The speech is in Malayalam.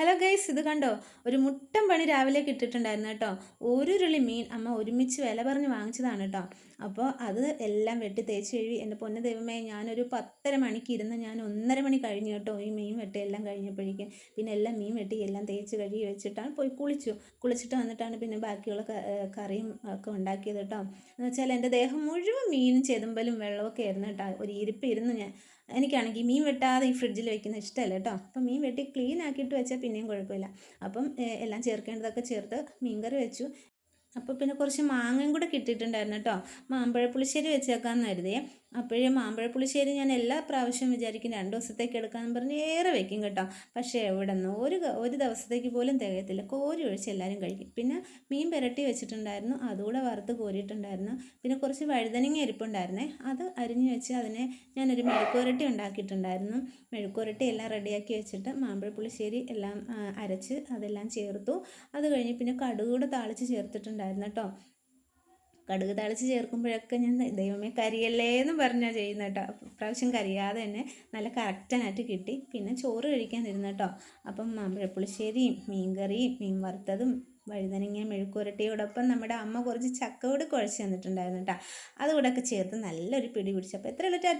ഹലോ ഗൈസ് ഇത് കണ്ടോ? ഒരു മുട്ടൻ പണി രാവിലെ കിട്ടിയിട്ടുണ്ടായിരുന്നു കേട്ടോ. ഒരു ഉരുളി മീൻ അമ്മ ഒരുമിച്ച് വില പറഞ്ഞ് വാങ്ങിച്ചതാണ് കേട്ടോ. അപ്പോൾ അത് എല്ലാം വെട്ടി തേച്ച് കഴുകി എന്റെ പൊന്ന ദൈവമേ ഞാനൊരു പത്തര മണിക്ക് ഇരുന്ന് ഞാൻ ഒന്നര മണി കഴിഞ്ഞു കേട്ടോ ഈ മീൻ വെട്ടി എല്ലാം കഴിഞ്ഞപ്പോഴേക്കും. പിന്നെ എല്ലാം മീൻ വെട്ടി എല്ലാം തേച്ച് കഴുകി വെച്ചിട്ടാണ് പോയി കുളിച്ചു. കുളിച്ചിട്ട് വന്നിട്ടാണ് പിന്നെ ബാക്കിയുള്ള കറിയും ഒക്കെ ഉണ്ടാക്കിയത് കേട്ടോ. എന്ന് വെച്ചാൽ എന്റെ ദേഹം മുഴുവൻ മീനും ചെതുമ്പലും വെള്ളമൊക്കെ ആയിരുന്നു കേട്ടോ. ഒരു ഇരിപ്പ് ഇരുന്ന് ഞാൻ. എനിക്കാണെങ്കിൽ മീൻ വെട്ടാതെ ഈ ഫ്രിഡ്ജിൽ വെക്കുന്ന ഇഷ്ടമല്ല കേട്ടോ. അപ്പോൾ മീൻ വെട്ടി ക്ലീൻ ആക്കിയിട്ട് വെച്ചാൽ പിന്നെയും കുഴപ്പമില്ല. അപ്പം എല്ലാം ചേർക്കേണ്ടതൊക്കെ ചേർത്ത് മീൻകറി വെച്ചു. അപ്പോൾ പിന്നെ കുറച്ച് മാങ്ങയും കൂടെ കിട്ടിയിട്ടുണ്ടായിരുന്നു കേട്ടോ. മാമ്പഴ പുളിശ്ശേരി വെച്ചേക്കാമെന്ന് കരുതിയേ അപ്പോഴേ മാമ്പഴ പുളിശ്ശേരി ഞാൻ എല്ലാ പ്രാവശ്യം വിചാരിക്കും രണ്ട് ദിവസത്തേക്ക് എടുക്കാമെന്ന് പറഞ്ഞ് ഏറെ വെക്കും കേട്ടോ. പക്ഷേ എവിടെ നിന്ന് ഒരു ഒരു ദിവസത്തേക്ക് പോലും തികയത്തില്ല. കോരി ഒഴിച്ച് എല്ലാവരും കഴിക്കും. പിന്നെ മീൻ പുരട്ടി വെച്ചിട്ടുണ്ടായിരുന്നു. അതുകൂടെ വറുത്ത് കോരിയിട്ടുണ്ടായിരുന്നു. പിന്നെ കുറച്ച് വഴുതനങ്ങ ഇരിപ്പുണ്ടായിരുന്നേ അത് അരിഞ്ഞ് വെച്ച് അതിനെ ഞാനൊരു മെഴുക്കുരട്ടി ഉണ്ടാക്കിയിട്ടുണ്ടായിരുന്നു. മെഴുക്കുരട്ടി എല്ലാം റെഡിയാക്കി വെച്ചിട്ട് മാമ്പഴ പുളിശ്ശേരി എല്ലാം അരച്ച് അതെല്ലാം ചേർത്തു. അത് കഴിഞ്ഞ് പിന്നെ കടുകൂടെ താളിച്ച് ചേർത്തിട്ടുണ്ടായിരുന്നു കേട്ടോ. കടുക് തളിച്ച് ചേർക്കുമ്പോഴൊക്കെ ഞാൻ ദൈവമേ കരിയല്ലേ എന്ന് പറഞ്ഞാൽ ചെയ്യുന്നത് കേട്ടോ പ്രാവശ്യം കരിയാതെ തന്നെ നല്ല കറക്റ്റായിട്ട് കിട്ടി. പിന്നെ ചോറ് കഴിക്കാൻ തരുന്ന കേട്ടോ അപ്പം മാമ്പഴപ്പുളിശ്ശേരിയും മീൻകറിയും മീൻ വറുത്തതും വഴുതനങ്ങ മെഴുക്കുരട്ടിയോടൊപ്പം നമ്മുടെ അമ്മ കുറച്ച് ചക്ക കൂടി കുഴച്ച് തന്നിട്ടുണ്ടായിരുന്നു കേട്ടോ അതുകൂടെ ഒക്കെ ചേർത്ത് നല്ലൊരു പിടി പിടിച്ചു. അപ്പോൾ എത്ര ടാറ്റ